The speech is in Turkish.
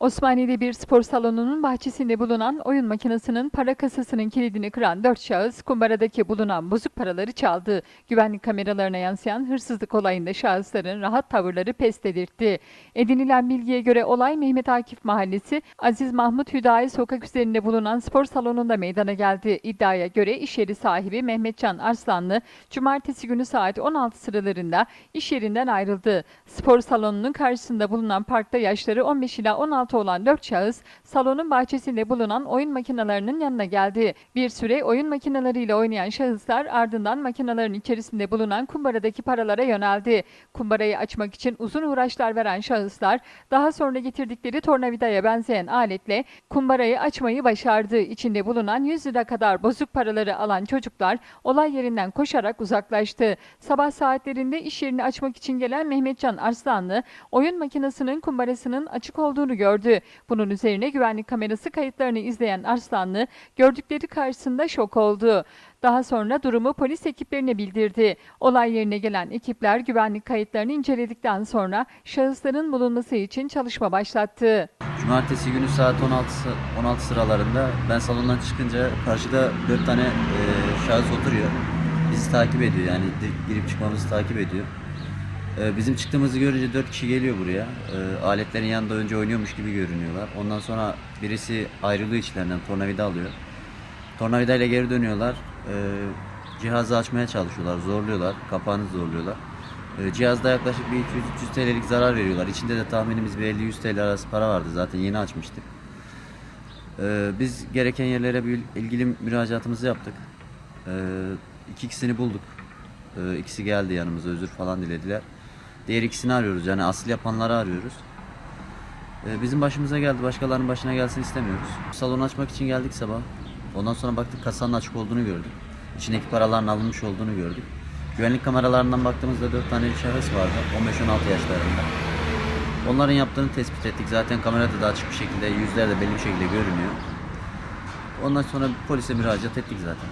Osmaniye'de bir spor salonunun bahçesinde bulunan oyun makinesinin para kasasının kilidini kıran dört şahıs kumbaradaki bulunan bozuk paraları çaldı. Güvenlik kameralarına yansıyan hırsızlık olayında şahısların rahat tavırları pes dedirtti. Edinilen bilgiye göre olay Mehmet Akif Mahallesi Aziz Mahmut Hüdayi sokak üzerinde bulunan spor salonunda meydana geldi. İddiaya göre iş yeri sahibi Mehmetcan Arslanlı cumartesi günü saat 16 sıralarında iş yerinden ayrıldı. Spor salonunun karşısında bulunan parkta yaşları 15 ila 16 olan 4 şahıs salonun bahçesinde bulunan oyun makinelerinin yanına geldi. Bir süre oyun makineleriyle oynayan şahıslar ardından makinelerin içerisinde bulunan kumbaradaki paralara yöneldi. Kumbarayı açmak için uzun uğraşlar veren şahıslar daha sonra getirdikleri tornavidaya benzeyen aletle kumbarayı açmayı başardı. İçinde bulunan 100 lira kadar bozuk paraları alan çocuklar olay yerinden koşarak uzaklaştı. Sabah saatlerinde iş yerini açmak için gelen Mehmetcan Arslanlı oyun makinesinin kumbarasının açık olduğunu gördü. Bunun üzerine güvenlik kamerası kayıtlarını izleyen Arslanlı gördükleri karşısında şok oldu. Daha sonra durumu polis ekiplerine bildirdi. Olay yerine gelen ekipler güvenlik kayıtlarını inceledikten sonra şahısların bulunması için çalışma başlattı. Cumartesi günü saat 16 sı- 16 sıralarında ben salondan çıkınca karşıda 4 tane e, şahıs oturuyor. Bizi takip ediyor yani girip çıkmamızı takip ediyor. E, bizim çıktığımızı görünce 4 kişi geliyor buraya. E, aletlerin yanında önce oynuyormuş gibi görünüyorlar. Ondan sonra birisi ayrılıyor içlerinden tornavida alıyor. Tornavida ile geri dönüyorlar. E, cihazı açmaya çalışıyorlar, zorluyorlar, kapağını zorluyorlar. Cihazda yaklaşık bir 200-300 TL'lik zarar veriyorlar. İçinde de tahminimiz bir 50-100 TL arası para vardı zaten yeni açmıştık. Biz gereken yerlere bir ilgili müracaatımızı yaptık. E, iki ikisini bulduk. E, ikisi geldi yanımıza özür falan dilediler. Diğer ikisini arıyoruz yani asıl yapanları arıyoruz. E, bizim başımıza geldi başkalarının başına gelsin istemiyoruz. Salonu açmak için geldik sabah. Ondan sonra baktık kasanın açık olduğunu gördük. İçindeki paraların alınmış olduğunu gördük. Güvenlik kameralarından baktığımızda 4 tane şahıs vardı 15-16 yaşlarında. Onların yaptığını tespit ettik. Zaten kamerada da açık bir şekilde yüzler de belli bir şekilde görünüyor. Ondan sonra polise müracaat ettik zaten.